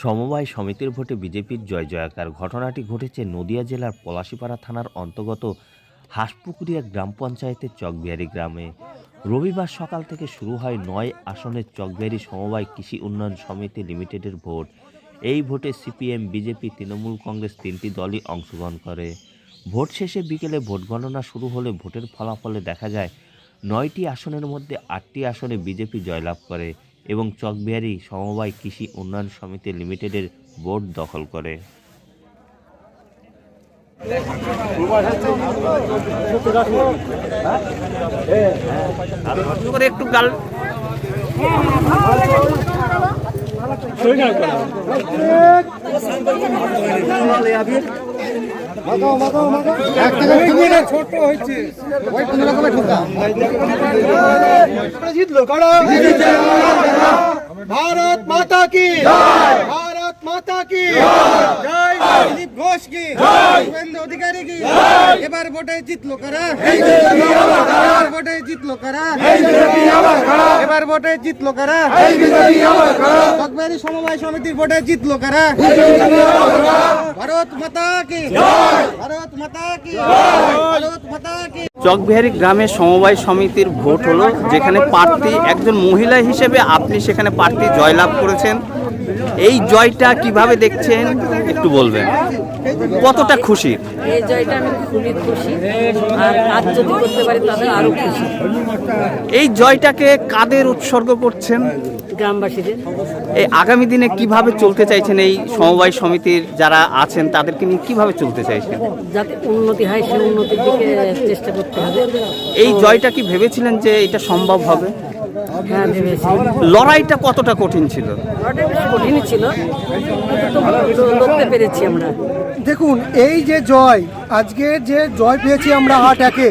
সমবায় সমিতির ভোটে বিজেপির জয় জয়াকার ঘটনাটি ঘটেছে নদিয়া জেলার পলাশিপাড়া থানার অন্তর্গত হাঁসপুকুরিয়া গ্রাম পঞ্চায়েতের চকবিহারি গ্রামে। রবিবার সকাল থেকে শুরু হয় নয় আসনের চকবিহারি সমবায় কৃষি উন্নয়ন সমিতি লিমিটেডের ভোট। এই ভোটে সিপিএম, বিজেপি, তৃণমূল কংগ্রেস তিনটি দলই অংশগ্রহণ করে। ভোট শেষে বিকেলে ভোট গণনা শুরু হলে ভোটের ফলাফলে দেখা যায়, নয়টি আসনের মধ্যে আটটি আসনে বিজেপি জয়লাভ করে। এবং চকবিহারি সমবায় কৃষি উন্নয়ন সমিতি লিমিটেডের বোর্ড দখল করে। একটু গাল ভারত মাতা কি ভারত মাতা কি জয় দিলীপ ঘোষ কি শুভেন্দু অধিকারী কি? এবার ভোটে জিতলো কারা? এবার ভোটে জিতলো কারা? এবার ভোটে জিতলো কারা? সমবায় সমিতির ভোটে জিতলো কারা? ভারত মাতা কি? ভারত মাতা কি? ভারত মাতা কি? চকবিহারি গ্রামের সমবায় সমিতির ভোট হলো যেখানে প্রার্থী একজন মহিলা হিসেবে আপনি সেখানে প্রার্থী জয়লাভ করেছেন। এই জয়টা কীভাবে দেখছেন একটু বলবেন? কতটা খুশি? এই জয়টা আমি খুবই খুশি। আর কাজ যদি করতে পারি তাহলে আরও খুশি। এই জয়টাকে কাদের উৎসর্গ করছেন? গ্রামবাসীদের। এই আগামী দিনে কীভাবে চলতে চাইছেন এই সমবায় সমিতির যারা আছেন তাদেরকে নিয়ে কীভাবে চলতে চাইছেন? যাতে উন্নতি হয় সেই উন্নতির দিকে চেষ্টা করতে হবে। এই জয়টা কি ভেবেছিলেন যে এটা সম্ভব হবে? হ্যাঁ ভেবেছি লড়াইটা কতটা কঠিন ছিল? বেশ কঠিনই ছিল কিন্তু তবু লড়তে পেরেছি আমরা। দেখুন এই যে জয় আজকে যে জয় পেয়েছি আমরা আট একে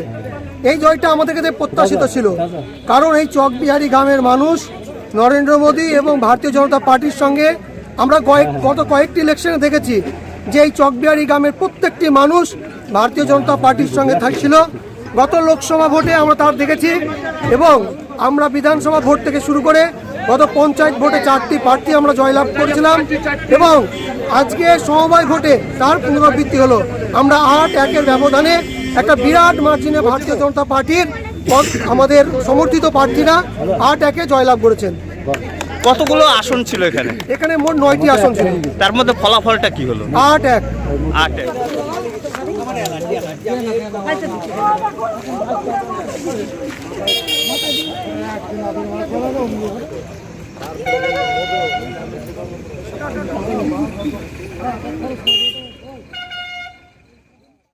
এই জয়টা আমাদের কাছে প্রত্যাশিত ছিল। কারণ এই চকবিহারি গ্রামের মানুষ নরেন্দ্র মোদী এবং ভারতীয় জনতা পার্টির সঙ্গে আমরা কয়েক, গত কয়েকটি ইলেকশনে দেখেছি যে এই চকবিহারি গ্রামের প্রত্যেকটি মানুষ ভারতীয় জনতা পার্টির সঙ্গে থাকছিল। গত লোকসভা ভোটে আমরা তার দেখেছি এবং আমরা বিধানসভা ভোট থেকে শুরু করে গত পঞ্চায়েত ভোটে চারটি প্রার্থী আমরা জয়লাভ করেছিলাম এবং আজকে সমবায় ভোটে তার পুনরাবৃত্তি হলো। আমরা আট একের ব্যবধানে একটা বিরাট মার্জিনে ভারতীয় জনতা পার্টির আমাদের সমর্থিত প্রার্থীরা আট একে জয়লাভ করেছেন। কতগুলো আসন ছিল এখানে? এখানে মোট নয়টি আসন ছিল। তার মধ্যে ফলাফলটা কি হলো? আট এক। আট